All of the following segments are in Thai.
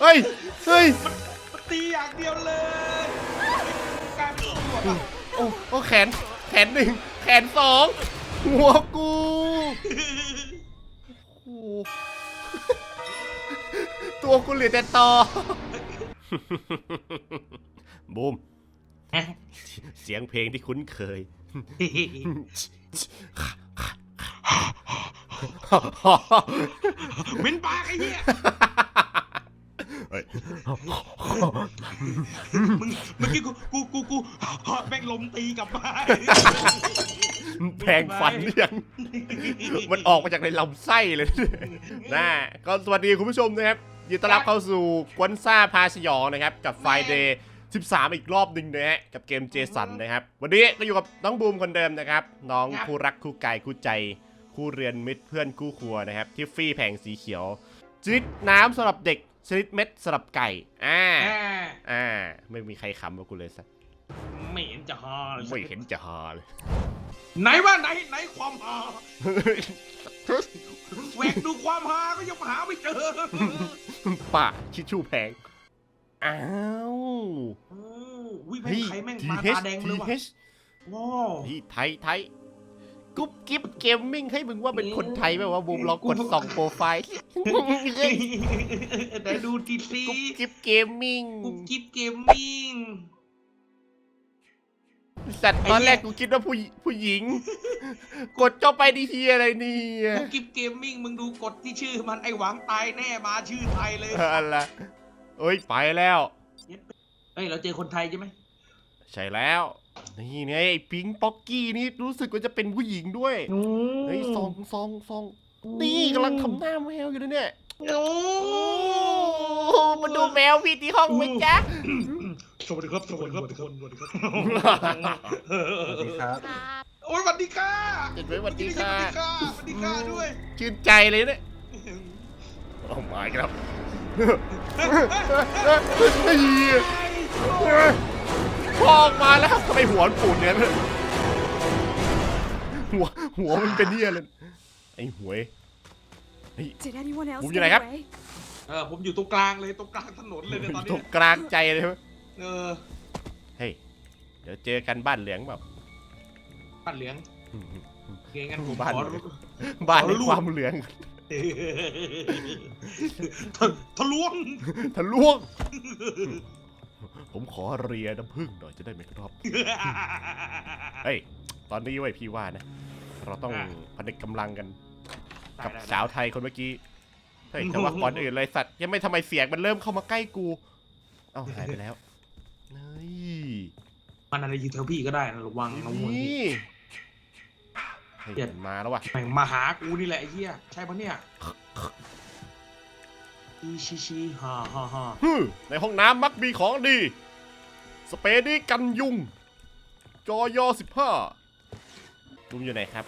เฮ้ย เฮ้ยมันตีอย่างเดียวเลยกลายเป็นตำรวจอะโอ้โอ้แขน แขนหนึ่ง แขนสอง หัวกูโอ้โหตัวกูเหลือแต่ตอ บูม เสียงเพลงที่คุ้นเคย เหม็นปากไอ้เหี้ยเฮ้ยมึงเมื่อกี้กูกูกูกูแม่งลมตีกลับมาแพงฟันหรือยัง มันออกมาจากในลำไส้เลยนะก็สวัสดีคุณผู้ชมนะครับยินดีต้อนรับเข้าสู่กวนซ่าพาสยองนะครับ กับไฟเดย์13 อีกรอบหนึ่งนะฮะ กับเกมเจสันนะครับ วันนี้ก็อยู่กับน้องบูมคนเดิมนะครับ น้องคู่รักคู่กายคู่ใจ คู่เรียนมิตรเพื่อนคู่ครัวนะครับที่ฟรี่แผงสีเขียวชนิดน้ำสำหรับเด็กชนิดเม็ดสำหรับไก่อ่าอ่าอ่าไม่มีใครขำกับกูเลยสักไม่เห็นจะฮาเลยไม่เห็นจะฮาเลยไหนว่าไหนไหนความฮาแหวกดูความฮาก็ยังหาไม่เจอป่าชิชชู่แพงอ้าวโอ้วิแม่เฮ้งยใครแม่งทีมาเฮตาแดงเลยว่ะทีเฮว้าวพี่ไทยไทย กุ๊บกิ๊บเกมมิ่งให้มึงว่าเป็นคนไทยแบบว่าบูมลองกดส่องโปรไฟล์ไหนดูทีซีกุ๊บกิ๊บเกมมิ่งกุ๊บกิ๊บเกมมิ่งสัตว์ไอ้ตอนเหี้ยแรกกูคิดว่าผู้ผู้หญิง กดเข้าไปดีทีอะไรเนี่ยกุ๊บกิ๊บเกมมิ่งมึงดูกดที่ชื่อมันไอหวังตายแน่มาชื่อไทยเลยอะไรเอ้ยไปแล้วเฮ้ยเราเจอคนไทยใช่ไหมใช่แล้ว นี่ไงไอ้ปิงป๊อกกี้นี่รู้สึกว่าจะเป็นผู้หญิงด้วยเฮ้ยซองซองซองนี่กำลังทำหน้าแมวอยู่นะเนี่ยโอ้โอ้มาดูแมวพี่ที่ห้องไหมจ๊ะสวัสดีครับสวัสดีครับทุกคนสวัสดีครับสวัสดีครับโอ้ยสวัสดีค่ะเห็นไหมสวัสดีค่ะสวัสดีค่ะสวัสดีค่ะด้วยชื่นใจเลยเนี่ยโอ้มาอีกครับ พอออกมาแล้วทำไมหัวมันปูดเนี่ยหัวหัวมันเป็นเนี่ยเลยไอ้หวย Did anyone else Move get your leg up. away? เออผมอยู่ตรงกลางเลยตรงกลางถนนเลยเนี่ยตอนตนี้กกลางใจเลยใช่ไหมเออเฮ้ยเดี๋ยวเจอกันบ้านเหลืองเปล่าปัดเหลืองโอเคงั้นผมบ้านขอ เหลือง บ้านขอในลูก ความเหลืองทะทะลวงทะลวง ผมขอเรียน้ำผึ้งหน่อยจะได้ไหมครับ เฮ้ย ตอนนี้ไว้ยพี่ว่านะ เราต้องอะผนึกกำลังกันกับได้ได้สาวไทยคนเมื่อกี้เฮ้ยแต่ว่าก่อนอื่นเลยสัตว์ ยังไม่ทำไมเสียงมันเริ่มเข้ามาใกล้กู เอ้าหายไปแล้วเฮ้ยมันอะไรอยู่แถวพี่ก็ได้นะระวังนะมวยนี่เฮ้ยเจ็ด มันมาแล้วว่ะแม่งมาหากูนี่แหละไอ้เหี้ยใช่ปะเนี่ย อีชิชิฮ่าฮ่าฮ่าฮึมในห้องน้ำมักมีของดี สเปรย์นี้กันยุง จอยอสิบห้าลุงอยู่ไหนครับ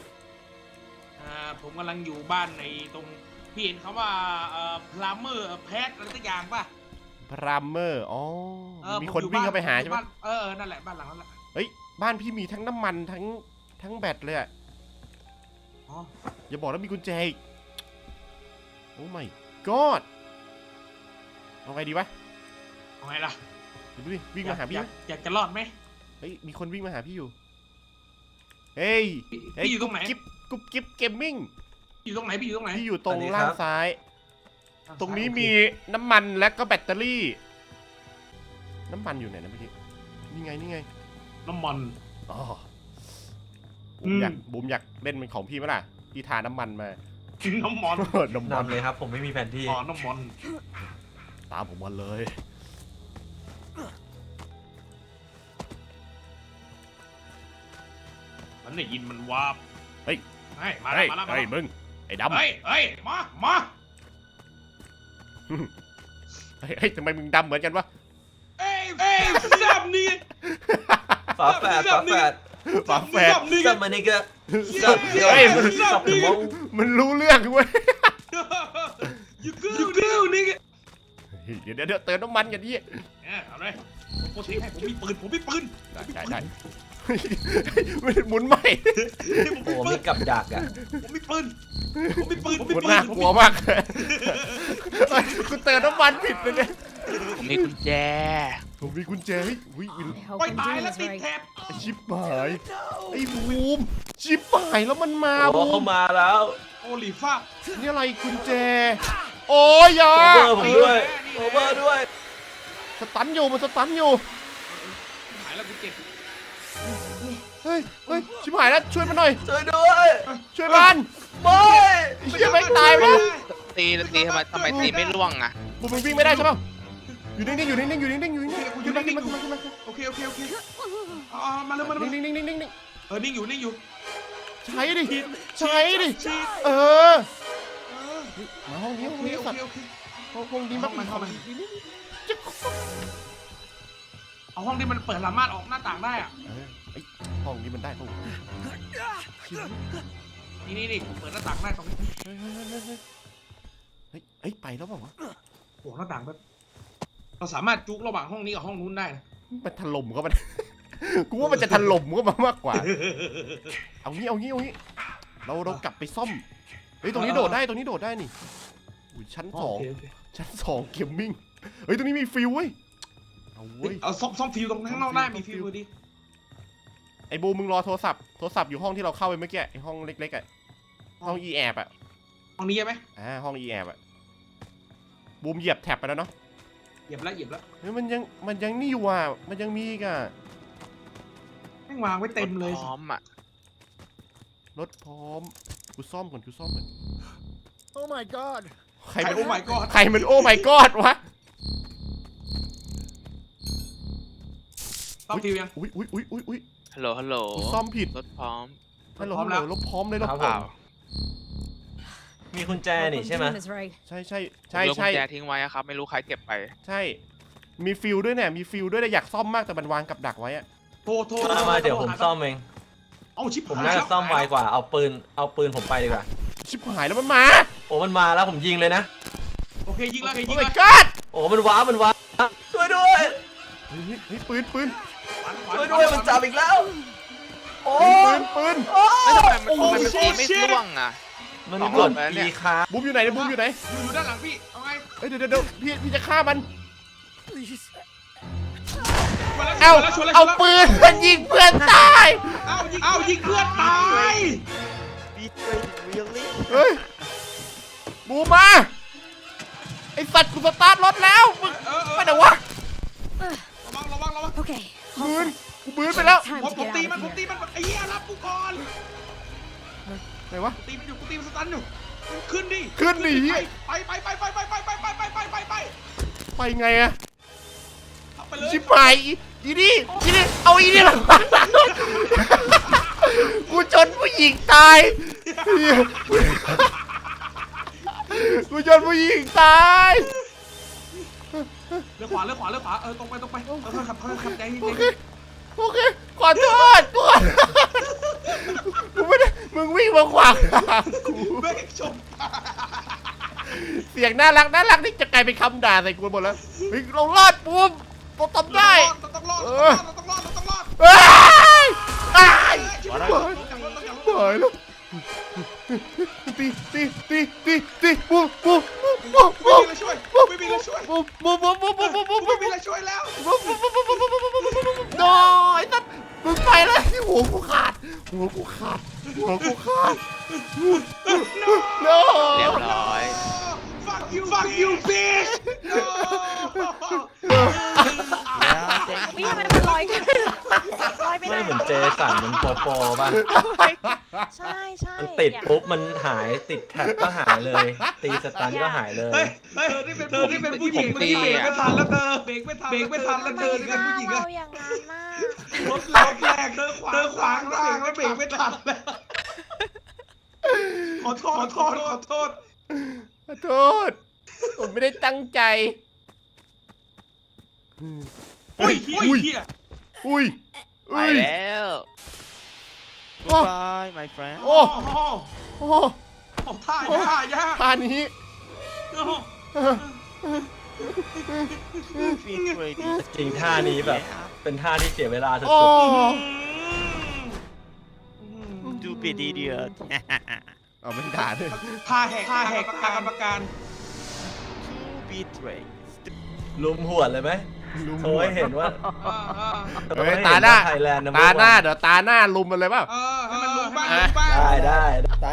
อ่าผมกำลังอยู่บ้านในตรงพี่เห็นเขาว่าเอ่อพลามเมอร์แพทอะไรสักอย่างป่ะพรามเมอร์ อ๋อเออมีผคนอยู่วิ่งบ้เข้าไปหาใช่ไหมบ้นเออเออนั่นแหละบ้านหลังนั้นแหละเฮ้ย บ้านพี่มีทั้งน้ำมันทั้งทั้งแบตเลยอะอ๋ออย่าบอกแล้วมีกุญแจอีกโอ้ my god เอาไงดีวะเอาไงล่ะเดี๋ยวดูดิวิ่งมาหาพี่อยากอยากจะรอดไหมเฮ้ยมีคนวิ่งมาหาพี่อยู่เฮ้ยพี่เฮ้ยพี่อยู่ตรงไหนกิ๊บกุ๊บกิ๊บเกมมิ่งพี่อยู่ตรงไหนพี่อยู่ตรงไหนพี่อยู่ตรงอันนี้ล่างครับซ้ายทาตรงนี้ซ้ายมีน้ำมันและก็แบตเตอรี่ น้ำมันอยู่ไหนนะเมื่อกี้นี่ไงนี่ไงโอเคน้ำมัน อ๋ออืบูมมอยากบูมอยากเล่นเป็นของพี่ไหมล่ะพี่ทาน้ำมันมา น้ำมัน น้ำมันนำเลยครับ ผมไม่มีแผนที่ อ๋อน้ำมัน ตามผมมาเลย มันได้ยินมันวาบเฮ้ย เฮ้ย มาแล้เฮ้วยมาแล้วมาเฮ้ยแล้วมึงไอ้ดำเฮ้ยเฮ้ยมามาเฮ้ยเฮ้ยทำไมมึงดำเหมือนกันวะ เอ้ยเอ้ยซับนี่ ฝาแฝดฝาแฝดฝาแฝดซับนี่ซัมมานิกะซับเดียวเฮ้ยมัน ซับถึงมองมันรู้เรื่องเว้ยยูกูยูกูนี่ เดี๋ยวเดี๋ยวเดี๋ยวเติมน้ำมันกันดิเอ้ยเอาเลยผมโคตรให้ผมมีปืนผมมีปืนได้ได้ได้เฮ้ยมันหมุนใหม่ผมโอ้มีปืมีนกับดักอะผมมีปืนผมมีปืนผมมีมันปืนน่ากลัวมากกูเติมน้ำมันผิดเลยเนี่ยผมมีกุญแจ ผมมีกุญแจเฮ้ยวิวิ I hope ไม่ I'm ตาย doing แล้ว this ติด right. แท็บชิบหายไอ้บูมชิบหายแล้วมันมาโอ้บูเข้ามมาแล้วโอลิฟ้านี่อะไรกุญแจ โอ้ยอยาโอเวอร์ผมด้วยโอเวอร์ด้วยสตันอยู่มันสตันอยู่หายแล้วกูเจ็บเฮ้ยเฮ้ยชิบหายแล้วช่วยมันหน่อย ช่วยด้วยช่วยมันไม่ไอ้เหี้ยแม่งตายไปแล้วตีตีทำไมทำไมตีไม่ล่วงอะบูมมันวิ่งไม่ได้ใช่ป่ะอยู่นิ่งๆอยู่นิ่งๆอยู่นิ่งๆอยู่นิ่งๆขึ้นมาขึ้นมาขึ้นมาขึ้นมาโอเคโอเคโอเคเอาเอามาเร็วมาเร็วมาเร็วนิ่งๆนิ่งๆนิ่งๆนิ่งเออนิ่งอยู่นิ่งอยู่ๆใช้ดิใช้ดิฉีดเออเออ มาห้องนี้โอห้องเคนี้โอสัตเคว์โอเคห้องนี้มาห้องมันห้องมันจะเอาห้องที่มันเปิดสามารถออกหน้าต่างได้อะเออไอ้ห้องนี้มันได้ห้องชิบนี่นี่นี่เปิดหน้าต่างได้ตรงนี้เฮ้ยเฮ้ยเฮ้ยเฮ้ยเฮ้ยเฮ้ยไปแล้วเปล่าวะโอ้หน้าต่างแบบเราสามารถจุกระหว่างห้องนี้กับห้องนู้นได้นะมันถล่มเข้ามากูว่ามันจะถล่มเข้ามามากกว่า เอางี้เอางี้เอางี้ เราเรากลับไปซ่อม เฮ้ยตรงนี้โดดได้ตรงนี้โดดได้นี่อุ้ยชั้นสองโเคโเคชั้นสองเกมมิ่งเฮ้ยตรงนี้มีฟิวเว้ยเอาเฮ้เว้ยยเอาซ่อมซ่อมฟิวตรงข้างนอกได้มีฟิวดิไอ้บูมมึงรอโทรศัพท์โทรศัพท์อยู่ห้องที่เราเข้าไปเมื่อกี้ไอ้ห้องเล็กๆอะห้อง e แอบอะห้องนี้ใช่ไหมอ่าห้อง e แอบอะบูมเหยียบแท็บไปแล้วเนาะเหยียบแล้วเหยียบแล้วเฮ้ยมันยังมันยังนี่อยู่อะมันยังมีอีกอะแม่งวางไว้เต็มเลยพร้อมอะรถพร้อม กูซ่อมก่อนกูซ่อมก่อน Oh my god! ใครใครมันโอ้ my god ใครมันโอ้ my god วะซ่อมฟิวยัง อุ้ยอุ้ยอุ้ยอุ้ยอุ้ยฮัลโหล ฮัลโหลกูซ่อมผิดรถพร้อมฮัลโหลพร้อฮัมลแล้โหวลรถพร้อมเลยรถครับพผร้อมมมีกุญแจ Hope นี่ I'm ใช่ไหม doing this right. ใช่ใช่ใช่ใช่ใช่ใช่ทิ้งไว้อะครับ ไม่รู้ใครเก็บไป ใช่ มีฟิลด้วยเนี่ยมีฟิลด้วยแต่อยากซ่อมมากแต่มันวางกับดักไว้อะโทรโทรมามาเดี๋ยวผมซ่อมเอง เอาชิปผมน่าจะซ่อมไวกว่า เอาปืน เอาปืนผมไปดีกว่า ชิบหายแล้วมันมาโอ้มันมาแล้วผมยิงเลยนะ โอเคยิงแล้วโอเคโอ้ ยิง my แล้ว god โอ้มันว้ามันว้าช่วยด้วย เฮ้ยเฮ้ยปืนปืนขวานขวานช่วยด้วย มันจับอีกแล้ว โอ้ปืนปืนแล้วทำไมมันทำไมมันตีไม่ล่วงอะ มันสองกรอดบแล้วเนี่ยอีค้าบูมอยู่ไหนเนี่ยบูมอยู่ไหนอยู่อยู่ด้านหลังพี่เอาไงเฮ้ยเดี๋ยวเดี๋ยวเดี๋ยวพี่พี่จะฆ่ามัน Please. มาแล้วเอ้าชวนแล้วชวนแล้วเอาปืนมันยิงเพื่อนตาย เอายิงเอายิงเพื่อนตายเฮ้ยบูมมาไอสัตว์กูสตาร์ทรถแล้วมึงเออเออ ไปไหนวะระวังระวังระวัง Okay. ปืนกูปืนไปแล้ว Time ผม to ผม get ตี out มัน of ผมตี here. มันไอ้เหี้ยรับกูก่อนไหนวะ ตีมันอยู่กูตีมันสตันอยู่ขึ้นดิขึ้นดิ ไปไปไปไปไปไปไปไปไปไปไปไปไปไงอะเอาไปเลยชิบหายอี อีนี่อีนี่เอาอีนี่มากูจนผู้หญิงตายเหี้ยกูจนผู้หญิงตายเลี้ยวขวาเลี้ยวขวาเลี้ยวขวาเออตรงไปตรงไปเออขับขับขับใจเย็นโอใจเคเย็นโอเคขอโทษกูขอโทษกูไม่ได้มึงวิ่งมาขวางทางกู เบรกชนเสียงน่ารักน่ารักนี่จะกลายเป็นคำด่าใส่กูหมดแล้วเฮ้ยเรารอดปุ๊บ เราทำได้ เราต้องรอดเอเราอต้องรอดเราต้องรอดเอ้ยอ้ายเราต้องรอดเราต้องรอดตายแล้วตีตีตีตีตีปุ๊บปุ๊บปุ๊บปุ๊บไม่ปุ๊บมีอะไรช่วยไม่มีอะไรช่วยปุ๊บปุ๊บปุ๊บปุ๊บปุ๊บปุ๊บปุ๊บไม่มีอะไรช่วยแล้วโดยสัตว์มึงไปแล้วหัวกูขาดหัวกูขาดหัวกูขาด no เรียบร้อย fuck you fuck you bitch วิ่งมันมันลอยขึ้นลอยไปไหนไม่เหมือนเจสันมันโปโปป่ะ ใช่ใช่มันติดปุ๊บมันหายติดแท็บก็หายเลย ตีสตันก็หายเลย เฮ้ยเฮ้ยนี่เป็นเธอนี่เป็นผู้หญิงเมื่อกี้เบรกไม่ทันแล้วเธอเบรกไม่ทันเบรกไม่ทันแล้วเธอนี่เป็นผู้หญิงอะเราอย่างนั้นน่ะรถรถแรกเธอขวางเธอขวางทางแล้วเบรกไม่ทันแล้วขอโทษขอโทษขอโทษ ขอโทษ ผมไม่ได้ตั้งใจอุ้ยอุ้ยเฮียอุ้ย ไปอุ้ย แล้ว โอ้ Goodbye my friend โอ้ โอ้โอ้โอ้ท่ายากท่ายากท่านี้ โอ้ Feel ready จริงท่านี้แบบ เป็นท่าที่เสียเวลาสุโอ้ด Stupid idiot เอาไม่ด่าด้วยท่าแหกท่าแหกตากรรมการ betray ลุมหวดเลยไหมลุมโชว์ให้เห็นว่าเออเออโชว์ให้ตาหน้าไทยแลนด์ตาหน้าเดี๋ยวตาหน้าลุมมันเลยเปล่า เออให้มันรู้บ้างรู้บ้างได้ได้ได้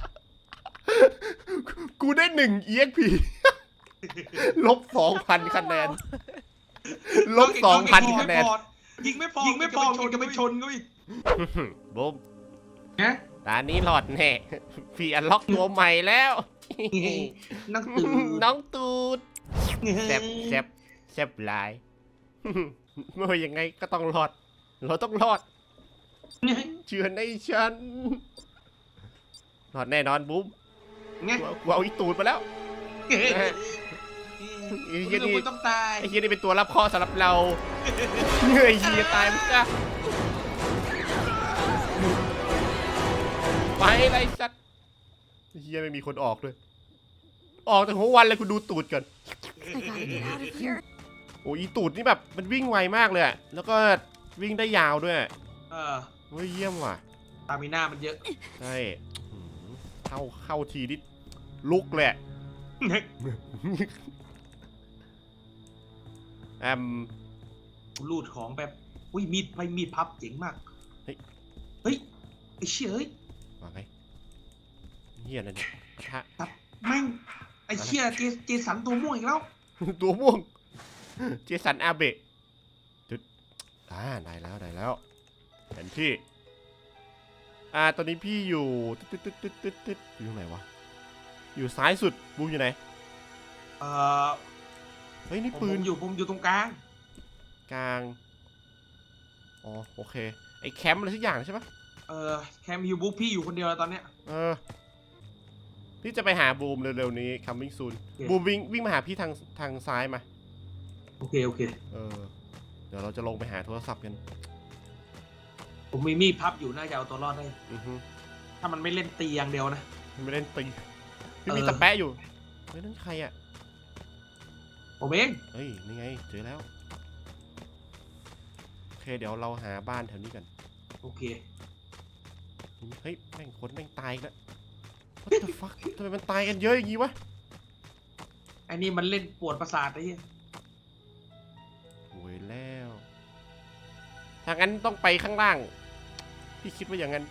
กูได้หนึ่ง EXP ลบสองพันคะแนน ลบสองพันคะแนนยิงไม่พอยิงไม่พอยิงจะไปชนก็อีกบุ้มนะ ตานี้หลอดแน่พี่อันล็อกตัวใหม่แล้วนักตื่นน้องตูดแซบแซบแซบหลายไม่ว่ายังไงก็ต้องรอด เราต้องรอด เชื่อในฉันรอดแน่นอนบุ้มไงกูกูเอาอีตูดมาแล้วไอ้เหี้ยนี่คุณต้องตายไอ้เฮียนี่เป็นตัวรับข้อสำหรับเราเหนื่อยเฮียตายมั้งจ้ะ ไปไรสัตว์เฮียไม่มีคนออกด้วย ออกแต่หัววันเลยคุณดูตูดก่อน I gotta get out of here. โอ้ยอีตูดนี่แบบมันวิ่งไวมากเลยอะแล้วก็วิ่งได้ยาวด้วยเออเฮ้ยเยี่ยมว่ะ ตามีหน้ามันเยอะ ใช่อืมเข้าเข้าทีนี่ลุกเลยอะ แอมรูดของแบบอุ้ยมีดไปมีดพับเจ๋งมาก เฮ้ย เฮ้ยไอ้เชี่ยเอ้ย ว่าไงเฮียนั่นเนี่ยกระทะตับแม่งไอ้เชี่ยเจเจสันตัวม่วงอีกแล้วตัวม่วง เจสันอาเบะตึ๊ดอ่าได้แล้วได้แล้วแผนที่ อ่าตอนนี้พี่อยู่ตึ๊ดตึ๊ดตึ๊ดตึ๊ดตึ๊ดอยู่ตรงไหนวะ อยู่ซ้ายสุดบูมอยู่ไหน เอ่อเฮ้ยนี่ผมปืผนมอยู่ผมอยู่ตรงกลาง กลาง อ๋อโอเค ไอ้แคมป์อะไรสักอย่างใช่ปะ เออแคมฮิวบุ๊กพี่อยู่คนเดียวแล้วตอนเนี้ย เออ พี่จะไปหาบูมเร็วๆนี้ coming soon โอเคบูมวิ่งวิ่งมาหาพี่ทางทางซ้ายมา โอเค โอเค เออ เดี๋ยวเราจะลงไปหาโทรศัพท์กัน ผมมีมีดพับอยู่น่าจะเอาตัวรอดได้ อือฮึถ้ามันไม่เล่นตีอย่างเดียวนะ ไม่เล่นตีพี่เออมีตะแปะอยู่ เฮ้ยนั่นใครอะ ผมเองเฮ้ย นี่ไง เจอแล้ว โอเค เดี๋ยวเราหาบ้านแถวนี้กัน โอเค เฮ้ยแม่งคนแม่งตายอีกแล้ว What the fuck ทำไมมันตายกันเยอะอย่างงี้วะไอ้นี่มันเล่นปวดประสาทไอ้เหี้ยโวยแล้วทางนั้นต้องไปข้างล่าง พี่คิดว่าอย่างนั้น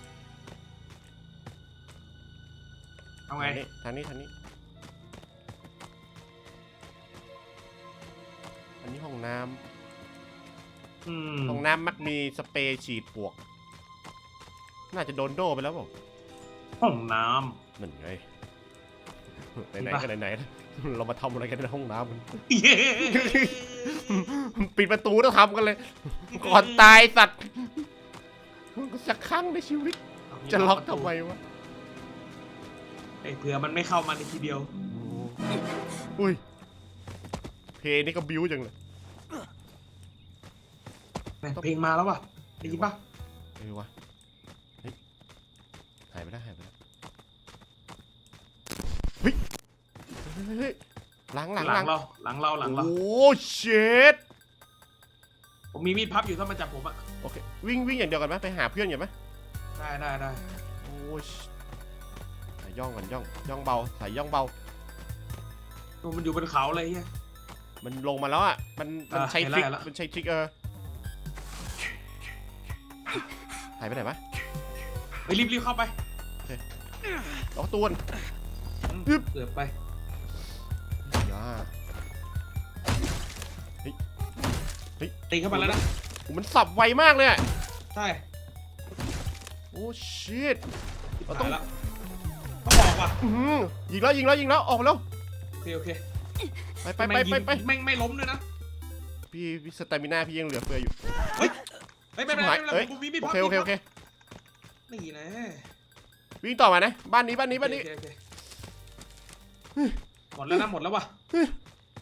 เอาไง ทางนี้ทางนี้ทางนี้อันนี้ห้องน้ำอืมห้องน้ำมักมีสเปรย์ฉีดปลวก น่าจะโดนโดไปแล้วเปล่าห้องน้นั่นไงไหนๆก็ไหนๆนะเรามาทำอะไรกันในห้องน้ำมันำปิดประตูแล้วทำกันเลย ก่อนตายสัตว์สักครั้งในชีวิต จะล็อกทำไมวะไอ้เผื่อมันไม่เข้ามาในทีเดียว อุ้ยเพลงนี่ก็บิ้วจังเลยแม่งเพลงมาแล้วว่ะได้ยินปะเออวะเฮ้ยหายไปแล้วหายไปแล้วเฮ้ย เฮ้ยเฮ้ยหลังหลังหหลัลังงเราหลังเราหลังเราโอ้เช็ดผมมีมีดพับอยู่ถ้ามันจับผมอะโอเควิ่งวิ่งอย่างเดียวกันไหมไปหาเพื่อนกันไหมได้ได้ได้โอ้ยสายย่องก่อนย่องย่องเบาสายย่องเบาดูมันอยู่บนเขาเลยเฮีย มันลงมาแล้วอะ มันมันอะใช้เห็นทริกแล้วเห็นแล้ว มันใช้ทริกเออ หายไปไหนวะไปรีบรีบเข้าไปล็อกตัวก่อนอืมอึ๊บเกือบไปอย่า ตีเข้ามาแล้วนะโอ้มันสับไวมากเลยอะใช่โอ้ชิต เราต้ต้อองงแล้วต้องบอกว่ะอื้อหือยิงแล้วยิงแล้วยิงแล้วออกมาแล้วโอเคโอเคไปไปไปไปไปแม่งไม่ล้มด้วยนะพี่พี่สเตมิน่าพี่ยังเหลือเฟืออยู่เฮ้ยไม่ไม่ไม่หายไม่เอ้ยผมมีมีดโอพับเคโอเคโอเคนี่นะวิ่งต่อมานะบ้านนี้บ้านนี้บ้านนี้โอเคโอเคห มดแล้วนะหมดแล้วว่ะ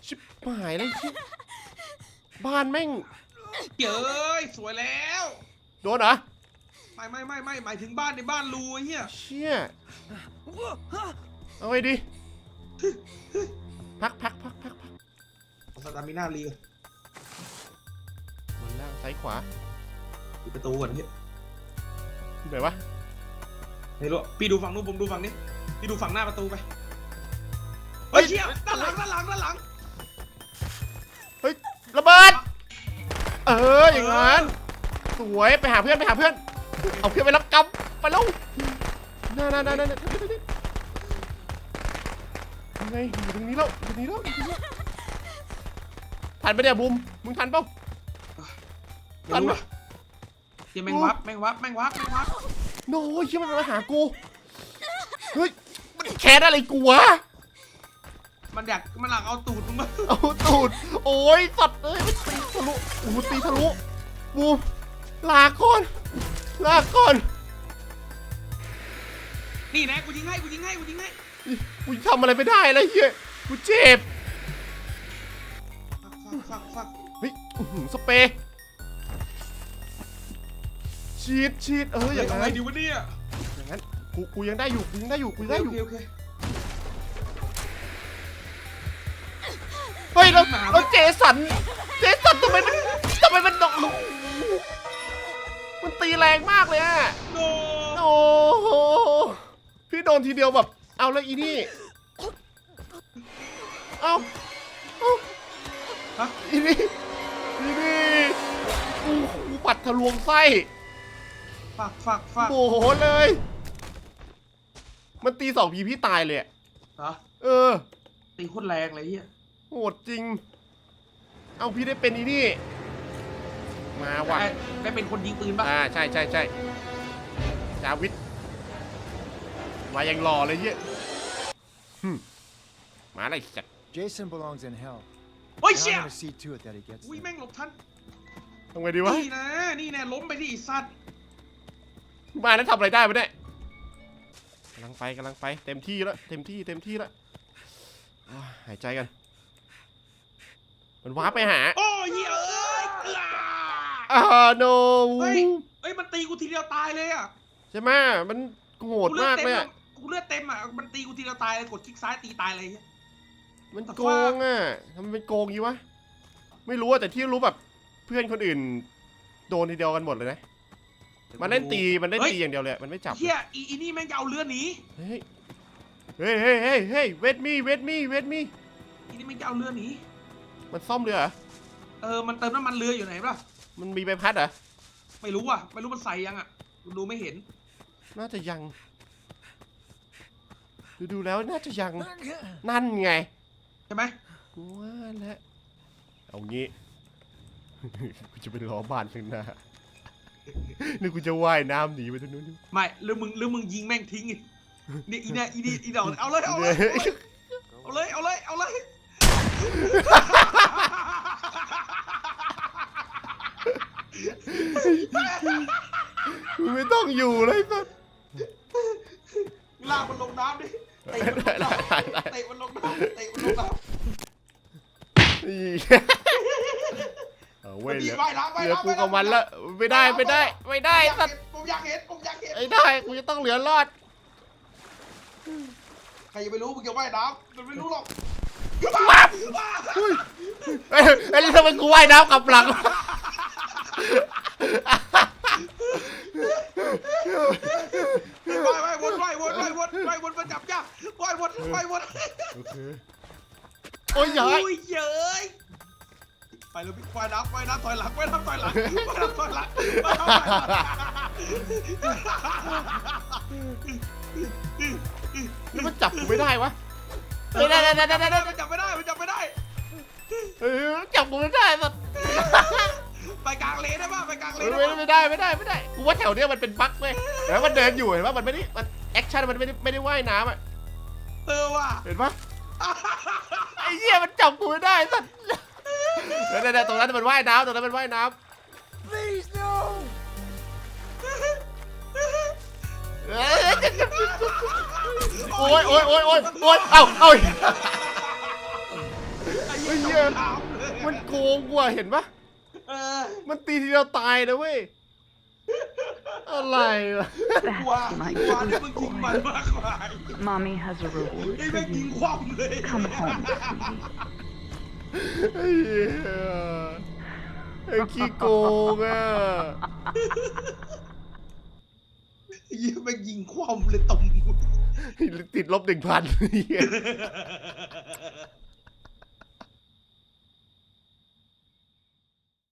ชิบหายเลยชิบบ้านแม่งเย้ยสวยแล้วโดนเหรอไม่ไม่ไม่ไม่หมายถึงบ้านในบ้านรูไอ้เฮียเชี่ยเอาไงดี พักพักพักพักพักสตามิน่ารีบนล่างซ้ายขวาปิดประตูก่อนเฮียที่ไหนวะไม่รู้พี่ดูฝั่งนู้นผมดูฝั่งนี้โพี่ดูฝั่งหน้าประตูไป เฮ้เฮ้ยยเชี่ยด้านหลังด้านหลังด้านหลังเฮ้ยระเบิด เอออย่างนั้นสวยไปหาเพื่อนไปหาเพื่อน เอาเพื่อนไปรับกรรมไปแล้วน่าน่าน่าน่าน่ายังไงอยู่ตรงนี้แล้วอยู่ตรงนี้แล้วอยู่ตรงนี้แล้วทันไปะเนี่ยบูมมึงทันเปล่าไม่รู้อะเชี่ยแม่งวับแม่งวับแม่งวับแม่งวับโน้ยเชี่ยมันมาหากูเฮ้ยมันแค้นอะไรกูวะ มันอยากมันหลักเอาตูดมึงมาเอาตูด โอ้ยสัตว์เอ้ยมันตีทะลุโอ้โหตีทะลุบูมลาก่อนลาก่อนนี่นะกูยิงให้กูยิงให้กูยิงให้กูทำอะไรไม่ได้แล้วเฮียกูเจ็บฟักฟักฟักเฮ้ยอื้อหือสเปรย์ฉีดฉีดเออเฮ้ยอย่างเอานั้นไงดีวะเนี่ยอย่างนั้นกูกูยังได้อยู่กูยังได้อยู่กูยังได้อยู่โอเคโอเค แล้วหมาแล้วเจสัน เจสันทำไมมันทำไมมันดอกลูกมันตีแรงมากเลยอะโนโอ้โห พี่โดนทีเดียวแบบ เอาแล้วอีนี่ เอาเอาฮะอีนี่ อีนี่กูกูปัดทะลวงไส้ฟักฟักฟักโอ้โหเลย มันตีสองพีพี่ตายเลยอะเหรอเออ ตีโคตรแรงเลยเฮียโหดจริง เอาพี่ได้เป็นอีนี่ มาว่ะได้ได้เป็นคนยิงปืนปะอ่าใช่ใช่ใช่จาวิทมายังรอเลยเฮียหึมาอะไรสัก Jason belongs in hell. เฮ้ย And เชี่ย I'm gonna see to it that he gets อุ้ย there. แม่งหลบทันทำไงดีวะ นี่นะ นี่แน่ล้มไปที่อีสัตว์มาแล้วทำอะไรได้ปะเนี่ยกำลังไปกำลังไปเต็มที่แล้วเต็มที่เต็มที่แล้วอ่าหายใจกัน มันว้าร์ปไปหาโอ้ยเหี้ยเอ้ยกล้าอ่าโนเฮ้ยเอ้ยมันตีกูทีเดียวตายเลยอะใช่ไหมมันโหดมากเลยอะกูเลือดเต็มอะมันตีกูทีเดียวตายเลยกดคลิกซ้ายตีตายเลยเหี้ยมันแต่โกว่างอะทำไมเป็นโกงงี้วะไม่รู้อะแต่ที่รู้แบบเพื่อนคนอื่น โดนทีเดียวกันหมดเลยนะมันเล่นตีมันเล่นตีอย่างเดียวเลยอะมันไม่จับเฮียอีอีนี่แม่งจะเอาเรือหนีเฮ้ยเฮ้ยเฮ้ยเฮ้ยเฮ้ยเวทมี่เวทมี่เวทมี่อีนี่แม่งจะเอาเรือหนี มันซ่อมเรือเหรอเออมันเติมน้ำมันเรืออยู่ไหนปะมันมีใบพัดเหรอไม่รู้อะไม่รู้มันใส่ยังอะกูดูไม่เห็น น่าจะยัง ดูดูแล้วน่าจะยัง นั่นไงใช่ไหมกูว่าแล้วเอางี้ กูจะไปล้อบ้านข้างหน้านี่กูจะว่ายน้ำหนีไปตรงนู้นไม่หรือมึงหรือมึงยิงแม่งทิ้งอีกนี่อีเนี่ยอีนี่อีดอกเอาเลยเอาเลยเอาเลยเอาเลยเอาเลย กูไม่ต้องอยู่เลยสัสลากมันลงน้ำดิเตะมันลงน้ำเตะมันลงน้ำเตะมันลงน้ำนี่เอามัเว้นยดีเหลือว่ายน้ำว่ายเหลือน้ำกูกับมันละไม่ได้ไม่ได้ไม่ได้อยากสัเห็ตนว์ผมอยากเห็นผมอยากเห็นไม่ได้กูจะต้องเหลือรอดใครจะไปรู้มึงจะว่ายน้ำมันไม่รู้หรอก เอ้ยเอ้ยแล้วทำไมกูว่ายน้ำกลับหลัง ว่ายว่ายวนว่ายวนว่ายวนว่ายวนมาจับยาว่ายวนว่ายวนโอเคโอ้ยยายอุ้ยเย้ยไปเลยพี่ว่ายน้ำว่ายน้ำถอยหลังว่ายน้ำถอยหลังควายน้ำถอยหลังควายน้ำถอยหลังแล้วมันจับกูไม่ได้วะ ไม่ได้ได้ได้ได้ได้มันจับไม่ได้มันจับไม่ได้เออจับกูไม่ได้สัตว์ไปกลางเลนได้ป่ะไปกลางเลเอนได้ไม่ป่ะได้ไม่ได้ไม่ได้ไม่ได้กูว่าแถวเนี้ยมันเป็นบั๊กเว้ยแล้วมันเดินอยู่เห็นปะมันไม่ได้มันแอคชั่นมันไม่ได้ไม่ได้ว่ายน้ำอะเออว่ะเห็นปะไอ้เหี้ยมันจับกูไม่ได้สัตว์เดี๋ยวเดี๋ยวเดี๋ยวตรงนั้นมันว่ายน้ำตรงนั้นมันว่ายน้ Please, no! ำ โอ้ยโอ้ยโอ้ยโอ้ยโอ้ยเอ้าเอ้าไอ้เฮ้ยเหี้เหี้ยยมันโกงกูอะเห็นปะเออมันตีทีเดียวตายนะเว้ย อะไรวะกว่า That's my กว่าที่ good มึงยิงมัน boy. มากกว่า Mommy has a reward ไอ้ for แม่งยิง you. คว่ำเลย Come home, sweetie. ไอ้เหี้ยไอ้ขี้โกงอะไอ้เหี้ ยี่แม่งยิงคว่ำเลยตมติดลบหนึ่งพัน